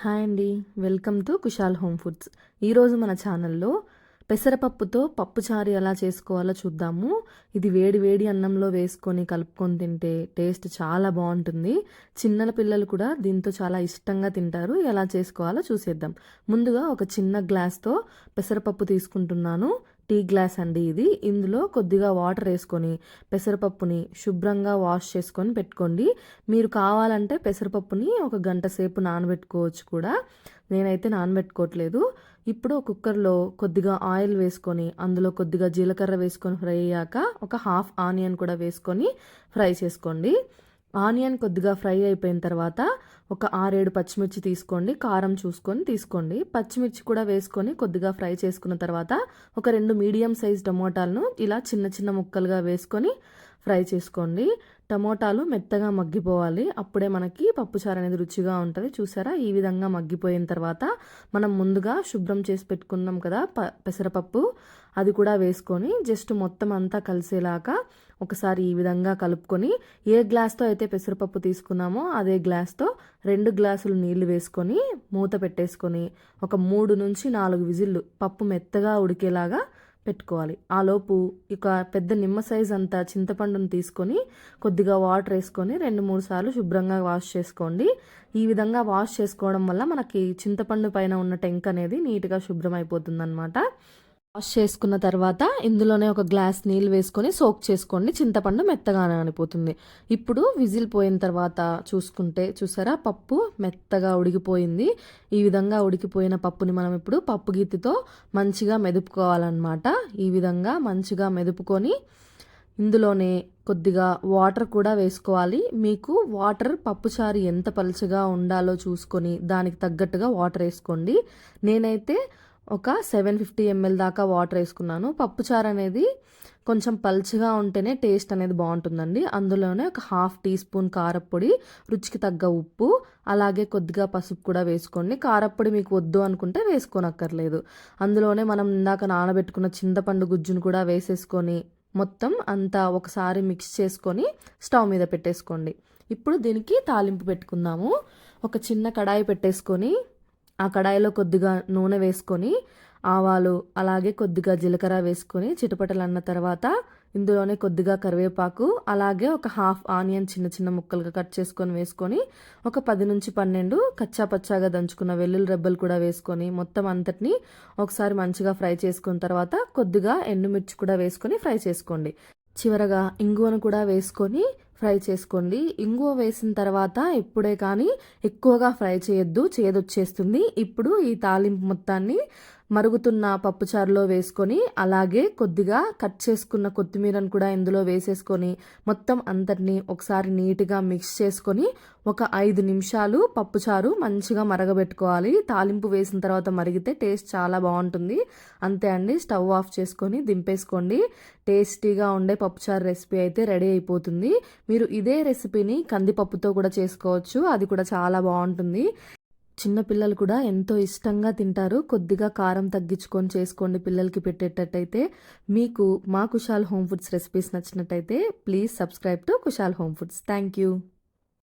Hi అండి. Welcome to Kushal home foods. ఈరోజు మన ఛానల్లో పెసరపప్పుతో పప్పుచారు ఎలా చేసుకోవాలో చూద్దాము. ఇది వేడి వేడి అన్నంలో వేసుకొని కలుపుకొని తింటే టేస్ట్ చాలా బాగుంటుంది. చిన్నల పిల్లలు కూడా దీంతో చాలా ఇష్టంగా తింటారు. ఎలా చేసుకోవాలో చూసేద్దాం. ముందుగా ఒక చిన్న గ్లాస్తో పెసరపప్పు తీసుకుంటున్నాను. టీ గ్లాస్ అండి ఇది. ఇందులో కొద్దిగా వాటర్ వేసుకొని పెసరపప్పుని శుభ్రంగా వాష్ చేసుకొని పెట్టుకోండి. మీరు కావాలంటే పెసరపప్పుని ఒక గంట సేపు నానబెట్టుకోవచ్చు కూడా. నేనైతే నానబెట్టుకోవట్లేదు. ఇప్పుడు కుక్కర్లో కొద్దిగా ఆయిల్ వేసుకొని అందులో కొద్దిగా జీలకర్ర వేసుకొని ఫ్రై అయ్యాక ఒక హాఫ్ ఆనియన్ కూడా వేసుకొని ఫ్రై చేసుకోండి. ఆనియన్ కొద్దిగా ఫ్రై అయిపోయిన తర్వాత ఒక ఆరేడు పచ్చిమిర్చి తీసుకోండి కారం చూసుకొని తీసుకోండి. పచ్చిమిర్చి కూడా వేసుకొని కొద్దిగా ఫ్రై చేసుకున్న తర్వాత ఒక రెండు మీడియం సైజ్ టమోటాలను ఇలా చిన్న చిన్న ముక్కలుగా వేసుకొని ఫ్రై చేసుకోండి. టమోటాలు మెత్తగా మగ్గిపోవాలి. అప్పుడే మనకి పప్పుచారు అనేది రుచిగా ఉంటుంది. చూసారా? ఈ విధంగా మగ్గిపోయిన తర్వాత మనం ముందుగా శుభ్రం చేసి పెట్టుకున్నాం కదా ప పెసరపప్పు. అది కూడా వేసుకొని జస్ట్ మొత్తం అంతా కలిసేలాగా ఒకసారి ఈ విధంగా కలుపుకొని ఏ గ్లాస్తో అయితే పెసరపప్పు తీసుకున్నామో అదే గ్లాస్తో రెండు గ్లాసులు నీళ్ళు వేసుకొని మూత పెట్టేసుకొని ఒక మూడు నుంచి నాలుగు విజిల్లు పప్పు మెత్తగా ఉడికేలాగా పెట్టుకోవాలి. ఆలోపు ఇక పెద్ద నిమ్మ సైజ్ అంతా చింతపండును తీసుకొని కొద్దిగా వాటర్ వేసుకొని రెండు మూడు సార్లు శుభ్రంగా వాష్ చేసుకోండి. ఈ విధంగా వాష్ చేసుకోవడం వల్ల మనకి చింతపండు పైన ఉన్న టెంక్ అనేది నీట్గా శుభ్రం అయిపోతుంది అనమాట వాష్ చేసుకున్న తర్వాత ఇందులోనే ఒక గ్లాస్ నీళ్ళు వేసుకొని సోక్ చేసుకోండి. చింతపండు మెత్తగా అనిపోతుంది. ఇప్పుడు విజిల్ పోయిన తర్వాత చూసుకుంటే చూసారా? పప్పు మెత్తగా ఉడికిపోయింది. ఈ విధంగా ఉడికిపోయిన పప్పుని మనం ఇప్పుడు పప్పు గీతితో మంచిగా మెదుపుకోవాలన్నమాట. ఈ విధంగా మంచిగా మెదుపుకొని ఇందులోనే కొద్దిగా వాటర్ కూడా వేసుకోవాలి. మీకు వాటర్ పప్పుచారు ఎంత పలుచగా ఉండాలో చూసుకొని దానికి తగ్గట్టుగా వాటర్ వేసుకోండి. నేనైతే ఒక సెవెన్ ఫిఫ్టీ ఎంఎల్ దాకా వాటర్ వేసుకున్నాను. పప్పుచారు అనేది కొంచెం పల్చగా ఉంటేనే టేస్ట్ అనేది బాగుంటుందండి. అందులోనే ఒక హాఫ్ టీ స్పూన్ కారప్పొడి రుచికి తగ్గ ఉప్పు అలాగే కొద్దిగా పసుపు కూడా వేసుకోండి. కారప్పొడి మీకు వద్దు అనుకుంటే వేసుకోనక్కర్లేదు. అందులోనే మనం ఇందాక నానబెట్టుకున్న చింతపండు గుజ్జును కూడా వేసేసుకొని మొత్తం అంతా ఒకసారి మిక్స్ చేసుకొని స్టవ్ మీద పెట్టేసుకోండి. ఇప్పుడు దీనికి తాలింపు పెట్టుకుందాము. ఒక చిన్న కడాయి పెట్టేసుకొని ఆ కడాయిలో కొద్దిగా నూనె వేసుకొని ఆవాలు అలాగే కొద్దిగా జీలకర్ర వేసుకొని చిటపటలు అన్న తర్వాత ఇందులోనే కొద్దిగా కరివేపాకు అలాగే ఒక హాఫ్ ఆనియన్ చిన్న చిన్న ముక్కలుగా కట్ చేసుకొని వేసుకొని ఒక పది నుంచి పన్నెండు కచ్చా పచ్చాగా దంచుకున్న వెల్లుల్లి రెబ్బలు కూడా వేసుకొని మొత్తం అంతటిని ఒకసారి మంచిగా ఫ్రై చేసుకున్న తర్వాత కొద్దిగా ఎండుమిర్చి కూడా వేసుకొని ఫ్రై చేసుకోండి. చివరగా ఇంగువను కూడా వేసుకొని ఫ్రై చేసుకోండి. ఇంగువ వేసిన తర్వాత ఇప్పుడే కానీ ఎక్కువగా ఫ్రై చేయొద్దు చేదొచ్చేస్తుంది. ఇప్పుడు ఈ తాలింపు మొత్తాన్ని మరుగుతున్న పప్పుచారులో వేసుకొని అలాగే కొద్దిగా కట్ చేసుకున్న కొత్తిమీరను కూడా ఇందులో వేసేసుకొని మొత్తం అంతటిని ఒకసారి నీట్గా మిక్స్ చేసుకొని ఒక ఐదు నిమిషాలు పప్పుచారు మంచిగా మరగబెట్టుకోవాలి. తాలింపు వేసిన తర్వాత మరిగితే టేస్ట్ చాలా బాగుంటుంది. అంతే అండి స్టవ్ ఆఫ్ చేసుకొని దింపేసుకోండి. టేస్టీగా ఉండే పప్పుచారు రెసిపీ అయితే రెడీ అయిపోతుంది. మీరు ఇదే రెసిపీని కందిపప్పుతో కూడా చేసుకోవచ్చు. అది కూడా చాలా బాగుంటుంది. చిన్నపిల్లలు కూడా ఎంతో ఇష్టంగా తింటారు. కొద్దిగా కారం తగ్గించుకొని చేసుకోండి పిల్లలకి పెట్టేటట్టయితే. మీకు మా కుషాల్ హోమ్ ఫుడ్స్ రెసిపీస్ నచ్చినట్టయితే please subscribe to Kushal home foods. Thank you.